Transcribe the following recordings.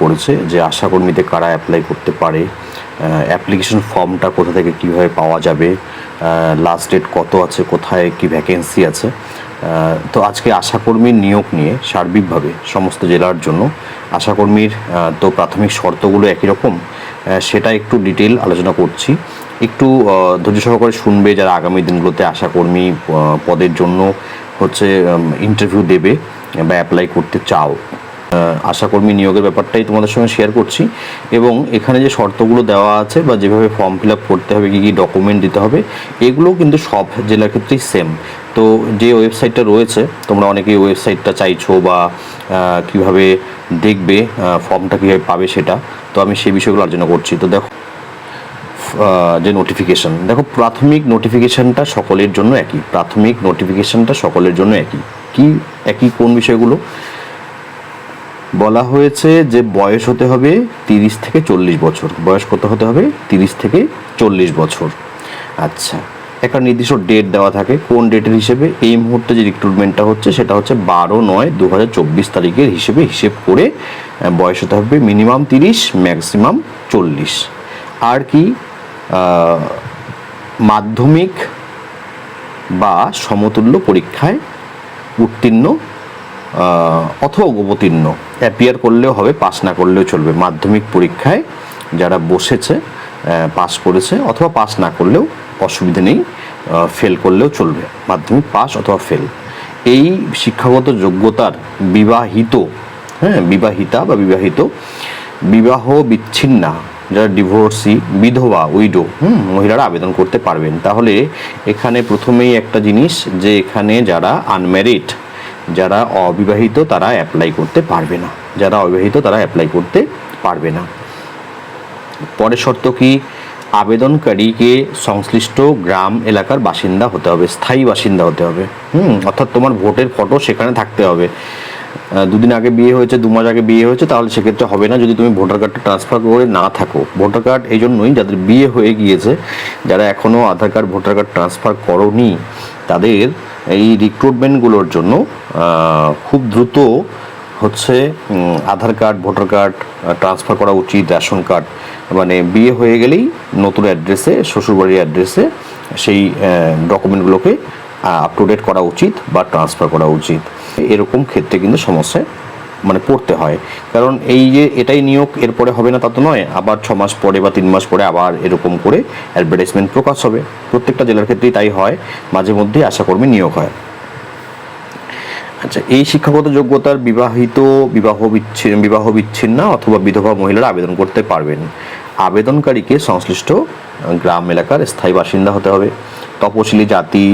করেছে যে আশাকর্মীতে কারা অ্যাপ্লাই করতে পারে অ্যাপ্লিকেশন ফর্মটা কোথা থেকে কীভাবে পাওয়া যাবে লাস্ট ডেট কত আছে, কোথায় কি ভ্যাকেন্সি আছে তো আজকে আশাকর্মীর নিয়োগ নিয়ে সার্বিকভাবে সমস্ত জেলার জন্য আশাকর্মীর তো প্রাথমিক শর্তগুলো একই রকম সেটা একটু ডিটেল আলোচনা করছি। একটু ধৈর্য সহকারে শুনবে যারা আগামী দিনগুলোতে আশাকর্মী পদের জন্য হচ্ছে ইন্টারভিউ দেবে বা অ্যাপ্লাই করতে চাও। আশাকর্মী নিয়োগের ব্যাপারটাই তোমাদের সঙ্গে শেয়ার করছি। এবং এখানে যে শর্তগুলো দেওয়া আছে বা যেভাবে ফর্ম ফিল আপ করতে হবে, কী কী ডকুমেন্ট দিতে হবে, এগুলোও কিন্তু সব জেলার ক্ষেত্রেই সেম তো যে ওয়েবসাইটটা রয়েছে, তোমরা অনেকেই ওয়েবসাইটটা চাইছো বা কীভাবে দেখবে ফর্মটা কীভাবে পাবে সেটা, তো আমি সেই বিষয়গুলো আলোচনা করছি। তো দেখো যে নোটিফিকেশন দেখো প্রাথমিক নোটিফিকেশানটা সকলের জন্য একই। প্রাথমিক নোটিফিকেশানটা সকলের জন্য একই। কি, একই কোন বিষয়গুলো? বলা হয়েছে যে বয়স হতে হবে তিরিশ থেকে চল্লিশ বছর। বয়স কত হতে হবে? তিরিশ থেকে চল্লিশ বছর। আচ্ছা একটা নির্দিষ্ট ডেট দেওয়া থাকে। কোন ডেটের হিসেবে? এই মুহূর্তে যে রিক্রুটমেন্টটা হচ্ছে, সেটা হচ্ছে বারো নয় দু তারিখের হিসেবে হিসেব করে বয়স হতে হবে মিনিমাম তিরিশ ম্যাক্সিমাম চল্লিশ। আর কি মাধ্যমিক বা সমতুল্য পরীক্ষায় উত্তীর্ণ অথবা অবতীর্ণ? অ্যাপিয়ার করলেও হবে পাস না করলেও চলবে। মাধ্যমিক পরীক্ষায় যারা বসেছে পাস করেছে অথবা পাস না করলেও অসুবিধা নেই ফেল করলেও চলবে। মাধ্যমিক পাস অথবা ফেল এই শিক্ষাগত যোগ্যতার বিবাহিত হ্যাঁ বিবাহিতা বা বিবাহিত, বিবাহ বিচ্ছিন্না, যারা ডিভোর্সি বিধবা উইডো হুম, মহিলারা আবেদন করতে পারবেন। তাহলে এখানে প্রথমেই একটা জিনিস যে এখানে যারা আনম্যারিড যারা অবিবাহিত তারা অ্যাপ্লাই করতে পারবে না। যারা অবিবাহিত তারা অ্যাপ্লাই করতে পারবে না। পরের শর্ত কি? আবেদনকারীকে সংশ্লিষ্ট গ্রাম এলাকার বাসিন্দা হতে হবে, স্থায়ী বাসিন্দা হতে হবে। হুম, অর্থাৎ তোমার ভোটের ফটো সেখানে থাকতে হবে। দুদিন আগে বিয়ে হয়েছে, দু মাস আগে বিয়ে হয়েছে, তাহলে সেক্ষেত্রে হবে না। যদি তুমি ভোটার কার্ডটা ট্রান্সফার করে না থাকো, ভোটার কার্ড এই জন্যই যাদের বিয়ে হয়ে গিয়েছে, যারা এখনও Aadhaar card, voter card transfer করনি তাদের এই রিক্রুটমেন্টগুলোর জন্য খুব দ্রুত হচ্ছে Aadhaar card, voter card transfer করা উচিত, রেশন কার্ড। মানে বিয়ে হয়ে গেলেই নতুন অ্যাড্রেসে শ্বশুরবাড়ির অ্যাড্রেসে সেই ডকুমেন্টগুলোকে আপ টু ডেট করা উচিত বা ট্রান্সফার করা উচিত। এরকম ক্ষেত্রে কিন্তু সমস্যায় মানে পড়তে হয়। কারণ এই যে এটাই নিয়োগ, এরপরে হবে না তা তো নয়, আবার ছ মাস পরে বা তিন মাস পরে আবার এরকম করে অ্যাডভার্টাইজমেন্ট প্রকাশ হবে। প্রত্যেকটা জেলার ক্ষেত্রেই তাই হয়, মাঝে মধ্যেই আশাকর্মী নিয়োগ হয়। আচ্ছা এই শিক্ষাগত যোগ্যতার বিবাহিত, বিবাহ বিচ্ছিন্ন বিবাহ বিচ্ছিন্ন অথবা বিধবা মহিলারা আবেদন করতে পারবেন। আবেদনকারীকে সংশ্লিষ্ট গ্রাম এলাকার স্থায়ী বাসিন্দা হতে হবে। তপশিলি জাতি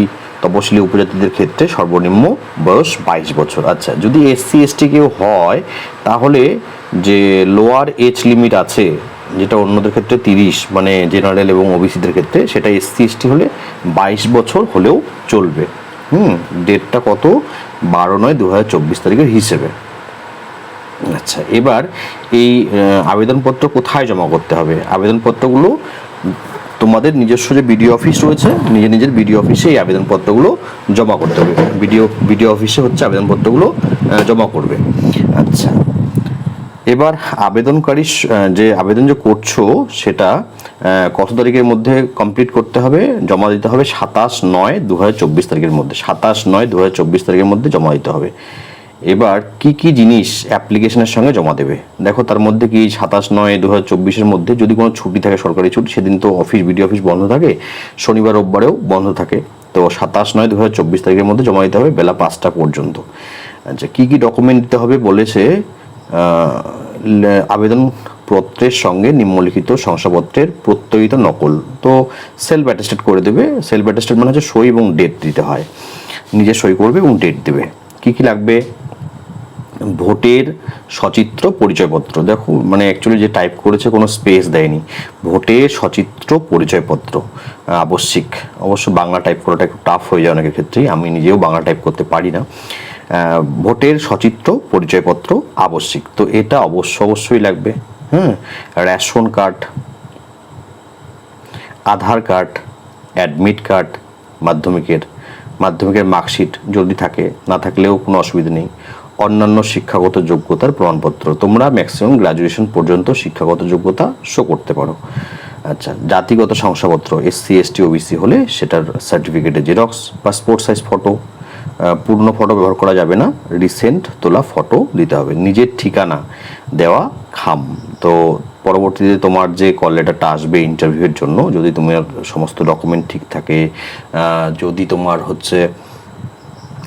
তপশিলি উপজাতিদের ক্ষেত্রে সর্বনিম্ন বয়স বাইশ বছর। আচ্ছা যদি এসসি এসটি কেউ হয়, তাহলে যে লোয়ার এজ লিমিট আছে, যেটা অন্যদের ক্ষেত্রে তিরিশ মানে জেনারেল এবং ওবিসিদের ক্ষেত্রে, সেটা এসসি এসটি হলে বাইশ বছর হলেও চলবে। হুম ডেটটা কত? বারো নয় দু হাজার চব্বিশ তারিখের হিসেবে। আচ্ছা এবার এই আবেদনপত্র কোথায় জমা করতে হবে? আবেদনপত্রগুলো তোমাদের নিজস্ব যে বিডিও অফিস রয়েছে, নিজের নিজের বিডিও অফিসে এই আবেদনপত্রগুলো জমা করতে হবে। বিডিও বিডিও অফিসে হচ্ছে আবেদনপত্রগুলো জমা করবে। আচ্ছা। এবার আবেদনকারী যে আবেদন যে করছ, সেটা কত তারিখের মধ্যে কমপ্লিট করতে হবে? জমা দিতে হবে সাতাশ নয় দু তারিখের মধ্যে। সাতাশ নয় দু তারিখের মধ্যে জমা দিতে হবে। এবার কি কি জিনিস অ্যাপ্লিকেশনের সঙ্গে জমা দেবে? দেখো, তার মধ্যে কি সাতাশ নয় দু হাজার মধ্যে যদি কোনো ছুটি থাকে সরকারি ছুটি, সেদিন তো অফিস বিডিও অফিস বন্ধ থাকে। শনিবার, রোববারেও বন্ধ থাকে। তো সাতাশ নয় দু তারিখের মধ্যে জমা দিতে হবে বেলা পাঁচটা পর্যন্ত। আচ্ছা কি কি ডকুমেন্ট দিতে হবে বলেছে? আবেদনপত্রের সঙ্গে নিম্নলিখিত শংসাপত্রের প্রত্যয়িত নকল। তো সেলফ অ্যাটেস্টেড করে দেবে। সেলফ অ্যাটেস্টেড মানে হচ্ছে সই এবং ডেট দিতে হয়। নিজে সই করবে এবং ডেট দেবে। কি কি লাগবে? ভোটের সচিত্র পরিচয়পত্র। দেখো মানে অ্যাকচুয়ালি যে টাইপ করেছে কোনো স্পেস দেয়নি। ভোটের সচিত্র পরিচয়পত্র আবশ্যিক। অবশ্য বাংলা টাইপ করাটা একটু টাফ হয়ে যায় অনেকের ক্ষেত্রেই। আমি নিজেও বাংলা টাইপ করতে পারি না। ভোটের সচিত্র পরিচয়পত্র আবশ্যিক। তো এটা অবশ্য অবশ্যই লাগবে। হ্যাঁ ration card, Aadhaar card admit card মাধ্যমিকের মাধ্যমিকের মার্কশিট যদি থাকে, না থাকলেও কোনো অসুবিধা নেই। অন্যান্য শিক্ষাগত যোগ্যতার প্রমাণপত্র। তোমরা ম্যাক্সিমাম গ্রাজুয়েশন পর্যন্ত শিক্ষাগত যোগ্যতা শো করতে পারো। আচ্ছা জাতিগত শংসাপত্র এসসি এসটি ওবিসি হলে সেটার সার্টিফিকেটের জেরক্স পাসপোর্ট সাইজ ফটো পূর্ণ ফটো ব্যবহার করা যাবে না রিসেন্ট তোলা ফটো দিতে হবে। নিজের ঠিকানা দেওয়া খাম। তো পরবর্তীতে তোমার যে কল লেটারটা আসবে ইন্টারভিউয়ের জন্য, যদি তোমার সমস্ত ডকুমেন্ট ঠিক থাকে যদি তোমার হচ্ছে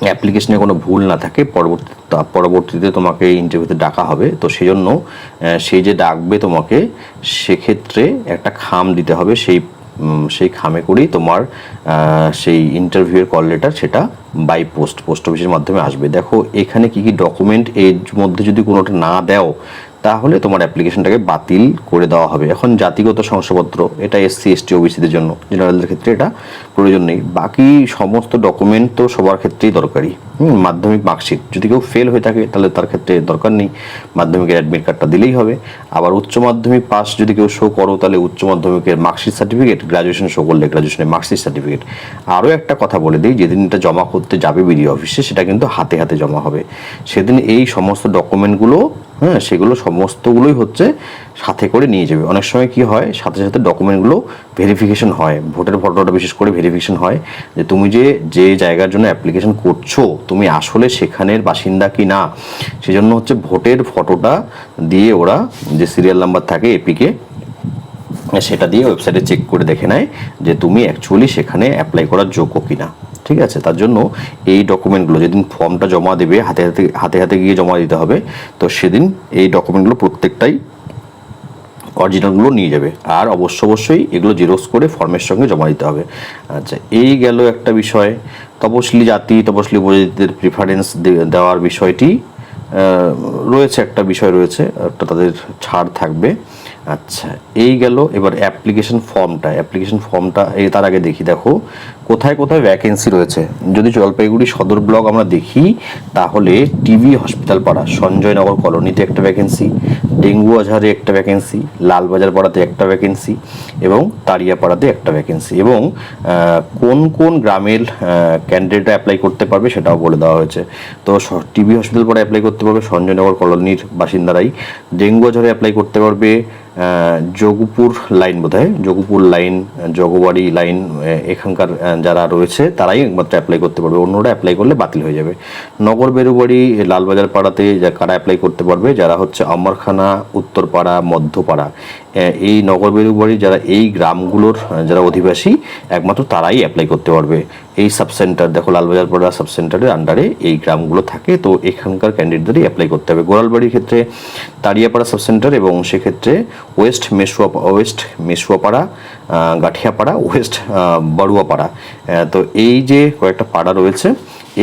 অ্যাপ্লিকেশনে কোনো ভুল না থাকে পরবর্তী পরবর্তীতে তোমাকে ইন্টারভিউতে ডাকা হবে। তো সেই জন্য আহ, সেই যে ডাকবে তোমাকে সেক্ষেত্রে একটা খাম দিতে হবে। সেই সেই খামে করেই তোমার সেই ইন্টারভিউয়ের কল লেটার সেটা বাই পোস্ট পোস্ট অফিসের মাধ্যমে আসবে। দেখো এখানে কি কি ডকুমেন্ট এর মধ্যে যদি কোনোটা না দাও তাহলে তোমার অ্যাপ্লিকেশনটাকে বাতিল করে দেওয়া হবে। এখন জাতিগত শংসাপত্র, এটা এসসি, এসটি, ওবিসিদের জন্য। জেনারেলদের ক্ষেত্রে এটা প্রয়োজন নেই। বাকি সমস্ত ডকুমেন্ট তো সবার ক্ষেত্রেই দরকারি মাধ্যমিক মার্কশিট। যদি কেউ ফেল হয়ে থাকে, তাহলে তার ক্ষেত্রে দরকার নেই। মাধ্যমিকের অ্যাডমিট কার্ডটা দিলেই হবে। আবার উচ্চ মাধ্যমিক পাস যদি কেউ শো করো, তাহলে উচ্চ মাধ্যমিকের মার্কশিট সার্টিফিকেট গ্রাজুয়েশন শো করলে গ্রাজুয়েশনের মার্কশিট সার্টিফিকেট আরও একটা কথা বলে দিই, যেদিন এটা জমা করতে যাবে বিডিও অফিসে সেটা কিন্তু হাতে হাতে জমা হবে। সেদিন এই সমস্ত ডকুমেন্টগুলো হ্যাঁ সেগুলো সমস্তগুলোই হচ্ছে সাথে করে নিয়ে যাবে। অনেক সময় কি হয়, সাথে সাথে ডকুমেন্টগুলো ভেরিফিকেশন হয়। ভোটের ফটোটা বিশেষ করে ভেরিফিকেশন হয় যে তুমি যে যে জায়গার জন্য অ্যাপ্লিকেশন করছ, তুমি আসলে সেখানের বাসিন্দা কি না? সেজন্য হচ্ছে ভোটের ফটোটা দিয়ে ওরা যে সিরিয়াল নাম্বার থাকে এপিকে সেটা দিয়ে ওয়েবসাইটে চেক করে দেখে নেয় যে তুমি অ্যাকচুয়ালি সেখানে অ্যাপ্লাই করার যোগ্য কিনা, ঠিক আছে? তার জন্য এই ডকুমেন্টগুলো যেদিন ফর্মটা জমা দেবে, হাতে হাতে হাতে হাতে গিয়ে জমা দিতে হবে, তো সেদিন এই ডকুমেন্টগুলো প্রত্যেকটাই অরিজিনালগুলো নিয়ে যাবে। আর অবশ্য অবশ্যই এগুলো জেরক্স করে ফর্মের সঙ্গে জমা দিতে হবে। আচ্ছা এই গেল একটা বিষয়। তপশিলি জাতি তপশিলি উপজাতিদের প্রিফারেন্স দেওয়ার বিষয়টি রয়েছে একটা বিষয় রয়েছে, একটা তাদের ছাড় থাকবে। আচ্ছা এই গেল এবার অ্যাপ্লিকেশন ফর্মটা অ্যাপ্লিকেশন ফর্মটা এই তার আগে দেখি দেখো। কোথায় কোথায় ভ্যাকেন্সি রয়েছে? যদি জলপাইগুড়ি সদর ব্লক আমরা দেখি, তাহলে টিভি হসপিটাল পাড়া, সঞ্জয়নগর কলোনিতে একটা ভ্যাকেন্সি ডেঙ্গু আজহারে একটা ভ্যাকেন্সি লালবাজার পাড়াতে একটা ভ্যাকেন্সি এবং তারিয়াপাড়াতে একটা ভ্যাকেন্সি এবং কোন কোন গ্রামের ক্যান্ডিডেটরা অ্যাপ্লাই করতে পারবে সেটাও বলে দেওয়া হয়েছে। তো টিভি হসপিটাল পাড়া অ্যাপ্লাই করতে পারবে সঞ্জয়নগর কলোনির বাসিন্দারাই। ডেঙ্গু আজহারে অ্যাপ্লাই করতে পারবে যোগপুর লাইন বোধ হয় যোগপুর লাইন জগবাড়ি লাইন এখানকার যারা রয়েছে, তারাই একমাত্র অ্যাপ্লাই করতে পারবে। অন্যরা অ্যাপ্লাই করলে বাতিল হয়ে যাবে। নগর বেরুবাড়ি, লালবাজার পাড়াতে যা কারা অ্যাপ্লাই করতে পারবে, যারা হচ্ছে অমরখানা, উত্তরপাড়া, মধ্যপাড়া। এই নগর বেরুবাড়ি যারা এই গ্রামগুলোর যারা অধিবাসী একমাত্র তারাই অ্যাপ্লাই করতে পারবে। এই সাব সেন্টার দেখো লালবাজার পাড়া সাব সেন্টারের আন্ডারে এই গ্রামগুলো থাকে তো এখানকার ক্যান্ডিডেটদেরই অ্যাপ্লাই করতে হবে। গোড়ালবাড়ির ক্ষেত্রে তারিয়াপাড়া সাব সেন্টার এবং সেক্ষেত্রে ওয়েস্ট মেসুয়া ওয়েস্ট মেসুয়াপাড়া আহ, গাঠিয়াপাড়া ওয়েস্ট বড়ুয়াপাড়া তো এই যে কয়েকটা পাড়া রয়েছে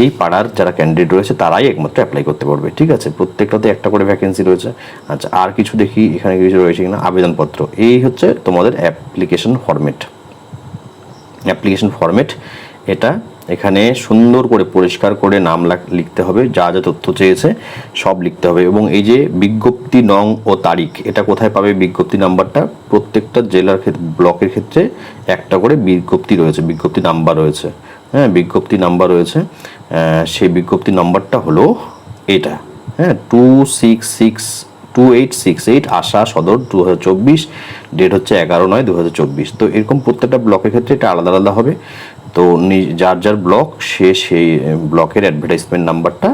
এই পাড়ার যারা ক্যান্ডিডেট রয়েছে, তারাই একমাত্র অ্যাপ্লাই করতে পারবে, ঠিক আছে? প্রত্যেকটাতে একটা করে ভ্যাকেন্সি রয়েছে। আচ্ছা আর কিছু দেখি, এখানে কিছু রয়েছে কিনা? আবেদনপত্র। এই হচ্ছে তোমাদের অ্যাপ্লিকেশন ফরম্যাট অ্যাপ্লিকেশন ফরম্যাট এটা এখানে সুন্দর করে পরিষ্কার করে নাম লিখতে হবে, যা যা তথ্য চেয়েছে, সব লিখতে হবে। এবং এই যে বিজ্ঞপ্তি নং ও তারিখ, এটা কোথায় পাবে বিজ্ঞপ্তি নাম্বারটা? প্রত্যেকটা জেলার ক্ষেত্রে ব্লকের ক্ষেত্রে একটা করে বিজ্ঞপ্তি রয়েছে, বিজ্ঞপ্তি নাম্বার রয়েছে। হ্যাঁ বিজ্ঞপ্তি নাম্বার রয়েছে। সেই বিজ্ঞপ্তি নাম্বারটা হলো এটা। হ্যাঁ two six six two eight six eight Asha সদর দু হাজার চব্বিশ ডেট হচ্ছে এগারো নয় দু হাজার চব্বিশ। তো এরকম প্রত্যেকটা ব্লকের ক্ষেত্রে এটা আলাদা আলাদা হবে। তো যার যার ব্লক সে সেই ব্লকের অ্যাডভার্টাইজমেন্ট নাম্বারটা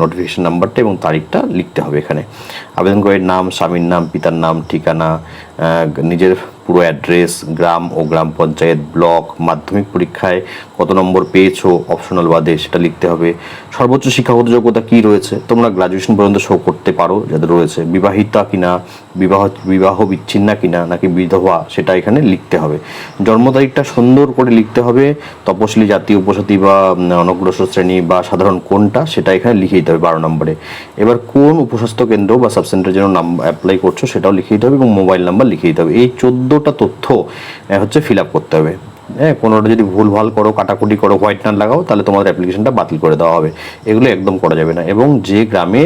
নোটিফিকেশান নাম্বারটা এবং তারিখটা লিখতে হবে এখানে। আবেদনকারীর নাম, স্বামীর নাম, পিতার নাম, ঠিকানা নিজের পুরো অ্যাড্রেস, গ্রাম ও গ্রাম পঞ্চায়েত ব্লক, মাধ্যমিক পরীক্ষায় কত নম্বর পেয়েছ অপশনাল বাদে সেটা লিখতে হবে। সর্বোচ্চ শিক্ষাগত যোগ্যতা কী রয়েছে? তোমরা গ্রাজুয়েশন পর্যন্ত শো করতে পারো যাদের রয়েছে বিবাহিতা কিনা, বিবাহ বিবাহ বিচ্ছিন্না কিনা নাকি বিধবা, সেটা এখানে লিখতে হবে। জন্ম তারিখটা সুন্দর করে লিখতে হবে। তপশিলি জাতি, উপজাতি বা অনগ্রসর শ্রেণি বা সাধারণ কোনটা, সেটা এখানে লিখে দিতে হবে বারো নম্বরে। এবার কোন উপস্বাস্থ্য কেন্দ্র বা সাবসেন্টারের জন্য নাম অ্যাপ্লাই করছ, সেটাও লিখে দিতে হবে এবং মোবাইল নাম্বার লিখে দিতে হবে। এই চোদ্দোটা তথ্য হচ্ছে ফিল আপ করতে হবে। হ্যাঁ কোনোটা যদি ভুল ভালো করো, কাটাকুটি করো হোয়াইট নাট লাগাও, তাহলে তোমাদের অ্যাপ্লিকেশনটা বাতিল করে দেওয়া হবে। এগুলো একদম করা যাবে না। এবং যে গ্রামে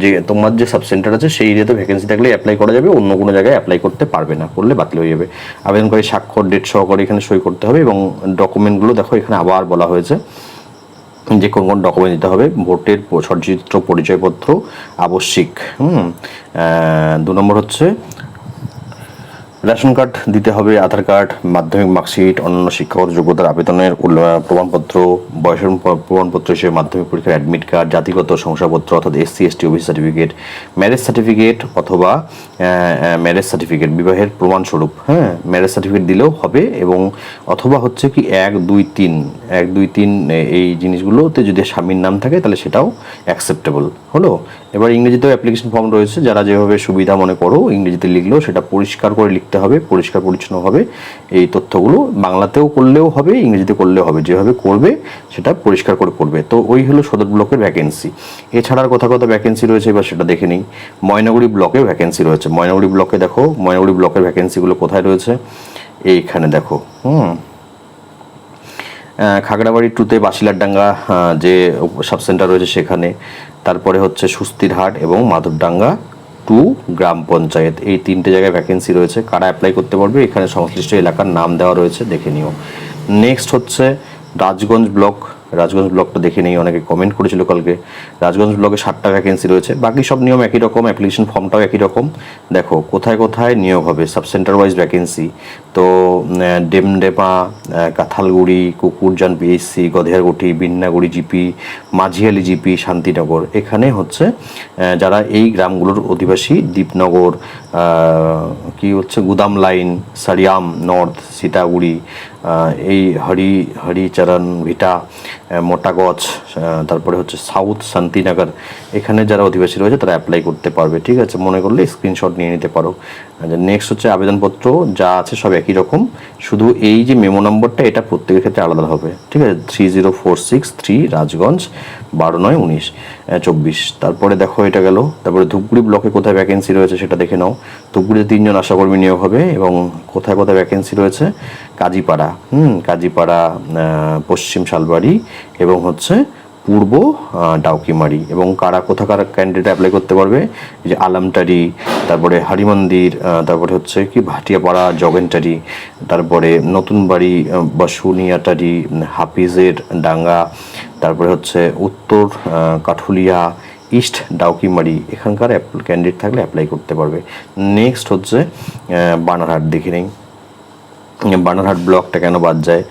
যে তোমার যে সাব সেন্টার আছে, সেই এরিয়াতে ভ্যাকেন্সি থাকলে অ্যাপ্লাই করা যাবে, অন্য কোনো জায়গায় অ্যাপ্লাই করতে পারবে না, করলে বাতিল হয়ে যাবে। আবেদনকারী স্বাক্ষর ডেট সহকারে এখানে সই করতে হবে এবং ডকুমেন্টগুলো দেখো, এখানে আবার বলা হয়েছে। যে কোন কোন ডকুমেন্ট দিতে হবে, ভোটের সচিত্র পরিচয়পত্র, আবশ্যিক, হুম? দু নম্বর হচ্ছে রেশন কার্ড দিতে হবে, আধার কার্ড, মাধ্যমিক মার্কশিট, অন্যান্য শিক্ষাগত যোগ্যতার আবেদনের প্রমাণপত্র, বয়সের প্রমাণপত্র হিসেবে মাধ্যমিক পরীক্ষার অ্যাডমিট কার্ড জাতিগত শংসাপত্র অর্থাৎ SC ST OBC certificate marriage certificate অথবা ম্যারেজ সার্টিফিকেট বিবাহের প্রমাণস্বরূপ। হ্যাঁ ম্যারেজ সার্টিফিকেট দিলেও হবে এবং অথবা হচ্ছে কি এক, দুই, তিন, এক, দুই, তিন এই জিনিসগুলোতে যদি স্বামীর নাম থাকে তাহলে সেটাও অ্যাকসেপ্টেবল হলো? এবার ইংরেজিতেও অ্যাপ্লিকেশন ফর্ম রয়েছে, যারা যেভাবে সুবিধা মনে করো, ইংরেজিতে লিখলেও সেটা পরিষ্কার করে লিখতে হবে, পরিষ্কার পরিচ্ছন্ন হবে। এই তথ্যগুলো বাংলাতেও করলেও হবে, ইংরেজিতে করলেও হবে। যেভাবে করবে, সেটা পরিষ্কার করে করবে। তো ওই হলো সদর ব্লকের ভ্যাকেন্সি এছাড়ার কথা কথা ভ্যাকেন্সি রয়েছে, এবার সেটা দেখে নিই। ময়নাগুড়ি ব্লকে ভ্যাকেন্সি রয়েছে। ময়নাগুড়ি ব্লকে দেখো, ময়নাগুড়ি ব্লকের ভ্যাকেন্সিগুলো কোথায় রয়েছে? এইখানে দেখো, হুম। খাগড়াবাড়ি টুতে বাসিলারডাঙ্গা যে সাব সেন্টার রয়েছে সেখানে। তারপরে হচ্ছে সুস্তিরহাট এবং মাধবডাঙ্গা। Two gram panchayat. এই তিনটে জায়গায় ভ্যাকেন্সি রয়েছে। কারা অ্যাপ্লাই করতে পারবে? এখানে সংশ্লিষ্ট এলাকার নাম দেওয়া রয়েছে, দেখে নিও। নেক্সট হচ্ছে রাজগঞ্জ ব্লক। রাজগঞ্জ ব্লকটা দেখে নেই, অনেকে কমেন্ট করেছিল কালকে। রাজগঞ্জ ব্লকে ষাটটা ভ্যাকেন্সি রয়েছে। বাকি সব নিয়ম একই রকম অ্যাপ্লিকেশন ফর্মটাও একই রকম। দেখো, কোথায় কোথায় নিয়োগ হবে সাব সেন্টার ওয়াইজ ভ্যাকেন্সি তো Demdepa Kanthalguri Kukurjan PSC Gadheyarguti Binnaguri GP Majhiali GP Shantinagar. এখানে হচ্ছে যারা এই গ্রামগুলোর অধিবাসী, দীপনগর কি হচ্ছে? গুদাম লাইন সারিয়াম নর্থ সীতাগুড়ি এই হরি হরিচরণ ভিটা মোটাগজ তারপরে হচ্ছে সাউথ শান্তিনগর। এখানে যারা অধিবাসী রয়েছে, তারা অ্যাপ্লাই করতে পারবে, ঠিক আছে? মনে করলে স্ক্রিনশট নিয়ে নিতে পারো। নেক্সট হচ্ছে আবেদনপত্র, যা আছে সব একই রকম। শুধু এই যে মেমো নম্বরটা এটা প্রত্যেকের ক্ষেত্রে আলাদা হবে, ঠিক আছে? Three zero four six three Rajganj, বারো নয় উনিশ চব্বিশ। তারপরে দেখো এটা গেল। তারপরে ধূপগুড়ি ব্লকে কোথায় ভ্যাকেন্সি রয়েছে সেটা দেখে নাও। ধূপগুড়িতে তিনজন আশাকর্মী নিয়োগ হবে এবং কোথায় কোথায় ভ্যাকেন্সি রয়েছে কাজীপাড়া, হুম, কাজীপাড়া পশ্চিম শালবাড়ি এবং হচ্ছে পূর্ব ডাউকিমারি এবং কারা কোথাকার ক্যান্ডিডেট অ্যাপ্লাই করতে পারবে? যে আলামটারি, তারপরে হারিমন্দির তারপরে হচ্ছে কি ভাটিয়াপাড়া, জগেনটারি, তারপরে নতুন বাড়ি বসুনিয়াটারি, হাফিজের ডাঙ্গা, তারপরে হচ্ছে উত্তর কাঠুলিয়া, ইস্ট ডাউকিমারি, এখানকার ক্যান্ডিডেট থাকলে অ্যাপ্লাই করতে পারবে। নেক্সট হচ্ছে বানারহাট, দেখে নেই বানারহাট ব্লকটা কেন বাদ যায়?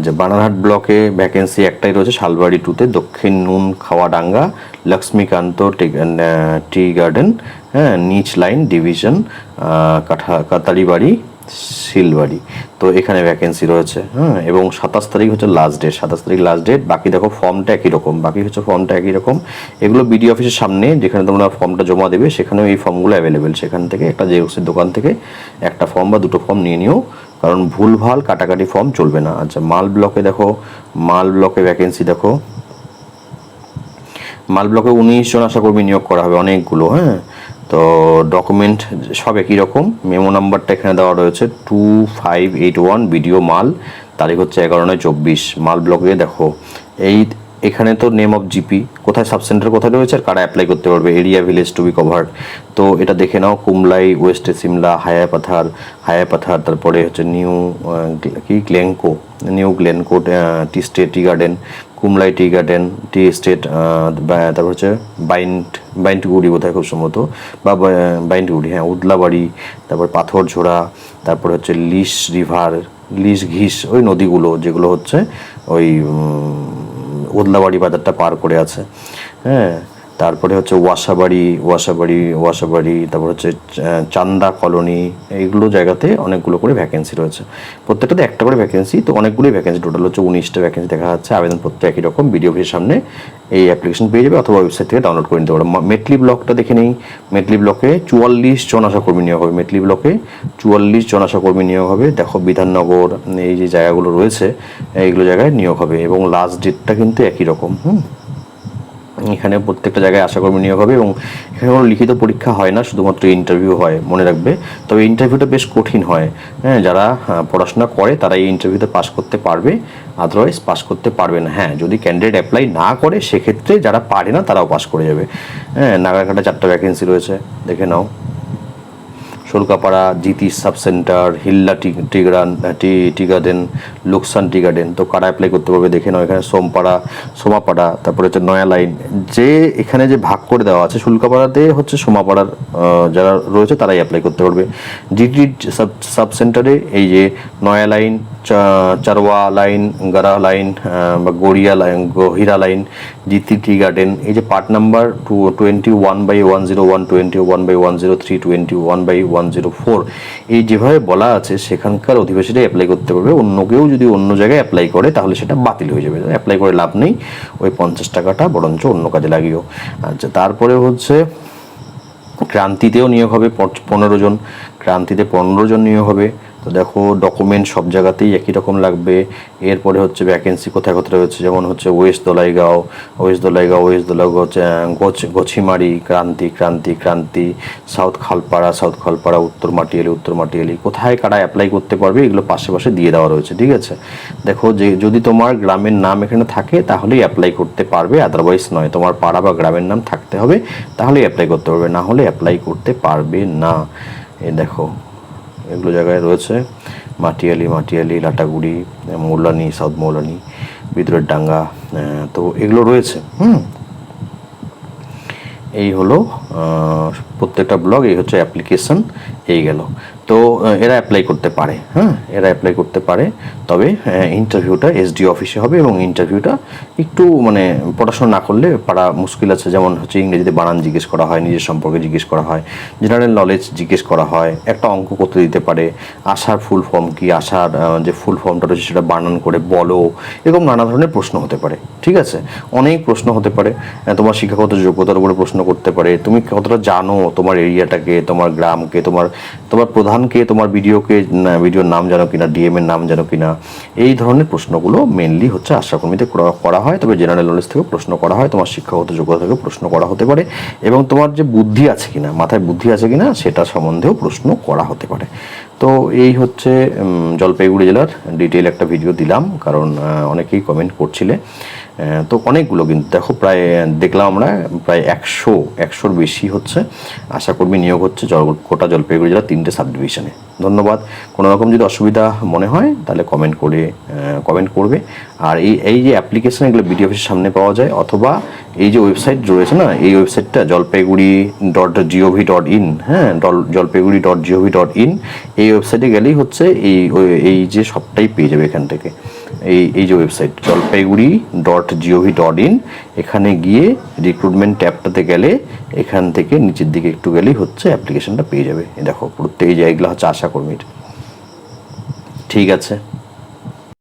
যে বানারহাট ব্লকে ভ্যাকেন্সি একটাই রয়েছে শালবাড়ি টুতে দক্ষিণ নুন, খাওয়াডাঙ্গা, লক্ষ্মীকান্ত টি- গার্ডেন হ্যাঁ নিচ লাইন ডিভিশন কাঠা কাতারিবাড়ি শিলবাড়ি। তো এখানে ভ্যাকেন্সি রয়েছে। হ্যাঁ এবং সাতাশ তারিখ হচ্ছে লাস্ট ডেট সাতাশ তারিখ লাস্ট ডেট বাকি দেখো ফর্মটা একই রকম। বাকি হচ্ছে ফর্মটা একই রকম। এগুলো বিডি অফিসের সামনে, যেখানে তোমরা ফর্মটা জমা দেবে, সেখানেও এই ফর্মগুলো অ্যাভেলেবেল সেখান থেকে একটা জেরক্সের দোকান থেকে একটা ফর্ম বা দুটো ফর্ম নিয়ে নিও। কারণ ভুলভাল কাটাকাটি ফর্ম চলবে না। আচ্ছা মাল ব্লকে দেখো, মাল ব্লকে ভ্যাকেন্সি দেখো। মাল ব্লকে উনিশ জন আশাকর্মী নিয়োগ করা হবে অনেকগুলো হ্যাঁ? তো ডকুমেন্ট সব একই রকম? মেমো নাম্বারটা এখানে দেওয়া রয়েছে টু ফাইভ এইট ওয়ান ভিডিও মাল, তারিখ হচ্ছে এগারো নয় চব্বিশ। মাল ব্লকে দেখো, এই এখানে তো নেম অফ জিপি কোথায় সাব সেন্টার কোথায় রয়েছে, আর কারা অ্যাপ্লাই করতে পারবে? Area village to be cover তো এটা দেখে নাও, কুমলাই ওয়েস্টে সিমলা হায়া পাথার হায়া পাথার তারপরে হচ্ছে নিউ কি Glencoe new Glencoe tea state tea garden Kumlai tea garden, tea estate তারপর হচ্ছে বাইন্ড, বাইন্ডগুড়ি বোধ হয় খুব সম্ভবত, বা বাইন্ডগুড়ি হ্যাঁ উদলাবাড়ি, তারপর পাথর ঝোড়া তারপর হচ্ছে লিস রিভার লিস ঘিস, ওই নদীগুলো যেগুলো হচ্ছে ওই উদলাবাড়ি বাজারটা পার করে আছে হ্যাঁ। তারপরে হচ্ছে ওয়াসাবাড়ি ওয়াসাবাড়ি ওয়াসাবাড়ি, তারপর হচ্ছে চান্দা কলোনি, এইগুলো জায়গাতে অনেকগুলো করে ভ্যাকেন্সি রয়েছে। প্রত্যেকটাতে একটা করে ভ্যাকেন্সি তো অনেকগুলোই ভ্যাকেন্সি টোটাল হচ্ছে উনিশটা ভ্যাকেন্সি দেখা যাচ্ছে, আবেদনপত্র একই রকম ভিডিও অফিসের সামনে এই অ্যাপ্লিকেশন পেয়ে যাবে অথবা ওয়েবসাইট থেকে ডাউনলোড করে নিতে পারো। মেটলি ব্লকটা দেখে নেই। মেটলি ব্লকে চুয়াল্লিশ জন আশাকর্মী নিয়োগ হবে। মেটলি ব্লকে চুয়াল্লিশ জন আশাকর্মী নিয়োগ হবে। দেখো বিধাননগর, এই যে জায়গাগুলো রয়েছে, এইগুলো জায়গায় নিয়োগ হবে এবং লাস্ট ডেটটা কিন্তু একই রকম, হুম? এখানে প্রত্যেকটা জায়গায় আশাকর্মী নিয়োগ হবে এবং এখানে কোনো লিখিত পরীক্ষা হয় না শুধুমাত্র ইন্টারভিউ হয় মনে রাখবে। তবে ইন্টারভিউটা বেশ কঠিন হয়। হ্যাঁ যারা আহ, পড়াশোনা করে তারা এই ইন্টারভিউতে পাস করতে পারবে আদারওয়াইজ পাস করতে পারবে না। হ্যাঁ যদি ক্যান্ডিডেট অ্যাপ্লাই না করে সেক্ষেত্রে যারা পারে না তারাও পাস করে যাবে। হ্যাঁ নাগারঘাটা চারটা ভ্যাকেন্সি রয়েছে। দেখে নাও। Sulkapara Jiti sub centre Hilla tea tea garden tea tea garden Loksan tea garden তো কারা অ্যাপ্লাই করতে পারবে দেখে নাও। এখানে সোমপাড়া, সোমাপাড়া, তারপরে হচ্ছে নয়া লাইন যে এখানে যে ভাগ করে দেওয়া আছে শুল্কাপাড়াতে হচ্ছে সোমাপাড়ার যারা রয়েছে তারাই অ্যাপ্লাই করতে পারবে। জিটি সাব সাব সেন্টারে এই যে নয়া line Charwa line Gara line বা গড়িয়া লাইন গহিরা লাইন জিতি টি গার্ডেন এই যে part number two twenty one by one zero one twenty one by one zero three twenty one by one zero four এই যেভাবে বলা আছে, সেখানকার অধিবাসীরা অ্যাপ্লাই করতে পারবে। অন্য কেউ যদি অন্য জায়গায় অ্যাপ্লাই করে, তাহলে সেটা বাতিল হয়ে যাবে। অ্যাপ্লাই করে লাভ নেই। ওই পঞ্চাশ টাকাটা বরঞ্চ অন্য কাজে লাগিও। আচ্ছা তারপরে হচ্ছে, ক্রান্তিতেও নিয়োগ হবে পনেরো জন। ক্রান্তিতে পনেরো জন নিয়োগ হবে। তো দেখো ডকুমেন্ট সব জায়গাতেই একই রকম লাগবে। এরপরে হচ্ছে ভ্যাকেন্সি কোথায় কোথায় রয়েছে? যেমন হচ্ছে west Dolaigaon west Dolaigaon west Dolaigaon Gochimari, Kranti Kranti Kranti south Khalpara south Khalpara উত্তর মাটিয়ালি উত্তর মাটিয়ালি কোথায় কারা অ্যাপ্লাই করতে পারবে, এগুলো পাশে পাশে দিয়ে দেওয়া রয়েছে, ঠিক আছে? দেখো, যে, যদি তোমার গ্রামের নাম এখানে থাকে, তাহলেই অ্যাপ্লাই করতে পারবে আদারওয়াইজ নয়। তোমার পাড়া বা গ্রামের নাম থাকতে হবে, তাহলেই অ্যাপ্লাই করতে পারবে, না হলে অ্যাপ্লাই করতে পারবে না। এ দেখো এগুলো জায়গায় রয়েছে। মাটিয়ালি মাটিয়ালি, লাটাগুড়ি মৌলানি, সাউথ মৌলানি বিদ্রোহের ডাঙ্গা তো এগুলো রয়েছে, হুম? এই হলো প্রত্যেকটা ব্লগ এই হচ্ছে অ্যাপ্লিকেশন এই গেল। তো এরা অ্যাপ্লাই করতে পারে হ্যাঁ? এরা অ্যাপ্লাই করতে পারে, তবে ইন্টারভিউটা এসডি অফিসে হবে এবং ইন্টারভিউটা একটু মানে পড়াশোনা না করলে পারা মুশকিল আছে। যেমন হচ্ছে ইংরেজিতে বানান জিজ্ঞেস করা হয়, নিজের সম্পর্কে জিজ্ঞেস করা হয় জেনারেল নলেজ জিজ্ঞেস করা হয়, একটা অঙ্ক করতে দিতে পারে, আশার ফুল ফর্ম কি, আশার যে ফুল ফর্মটা রয়েছে সেটা বানান করে বলো, এরকম নানা ধরনের প্রশ্ন হতে পারে, ঠিক আছে? অনেক প্রশ্ন হতে পারে তোমার শিক্ষাগত যোগ্যতার উপরে প্রশ্ন করতে পারে, তুমি কতটা জানো তোমার এরিয়াটাকে, তোমার গ্রামকে, তোমার তোমার প্রধানকে, তোমার ভিডিওকে ভিডিওর নাম জানো কিনা ডিএম এর নাম জানো কিনা? এই ধরনের প্রশ্নগুলো মেনলি হচ্ছে আশাকর্মীতে করা- হয়। তবে জেনারেল নলেজ থেকে প্রশ্ন করা হয়, তোমার শিক্ষাগত যোগ্যতা থেকে প্রশ্ন করা হতে পারে এবং তোমার যে বুদ্ধি আছে কিনা, মাথায় বুদ্ধি আছে কিনা, সেটা সম্বন্ধেও প্রশ্ন করা হতে পারে। তো এই হচ্ছে জলপাইগুড়ি জেলার ডিটেল একটা ভিডিও দিলাম, কারণ অনেকেই কমেন্ট করছিলে। তো অনেকগুলো কিন্তু, দেখো প্রায়, দেখলাম আমরা, প্রায় একশো, একশোর বেশি হচ্ছে। আশাকর্মী নিয়োগ হচ্ছে, জল, কোটা জলপাইগুড়ি জেলার তিনটে সাব ডিভিশনে ধন্যবাদ। কোনো রকম যদি অসুবিধা মনে হয়, তাহলে কমেন্ট করে কমেন্ট করবে। আর এই এই যে অ্যাপ্লিকেশন এগুলো বিডিও অফিসের সামনে পাওয়া যায়, অথবা এই যে ওয়েবসাইট রয়েছে না, এই ওয়েবসাইটটা Jalpaiguri dot GOV dot in হ্যাঁ Jalpaiguri dot GOV dot in এই ওয়েবসাইটে গেলেই হচ্ছে, এই এই যে সবটাই পেয়ে যাবে এখান থেকে। এই এই যে website Jalpaiguri dot GOV dot in এখানে গিয়ে রিক্রুটমেন্ট ট্যাবটাতে গেলে এখান থেকে নিচের দিকে একটু গেলেই হচ্ছে অ্যাপ্লিকেশনটা পেয়ে যাবে। দেখো প্রত্যেক জায়গাগুলো হচ্ছে আশা কর্মীর ঠিক আছে?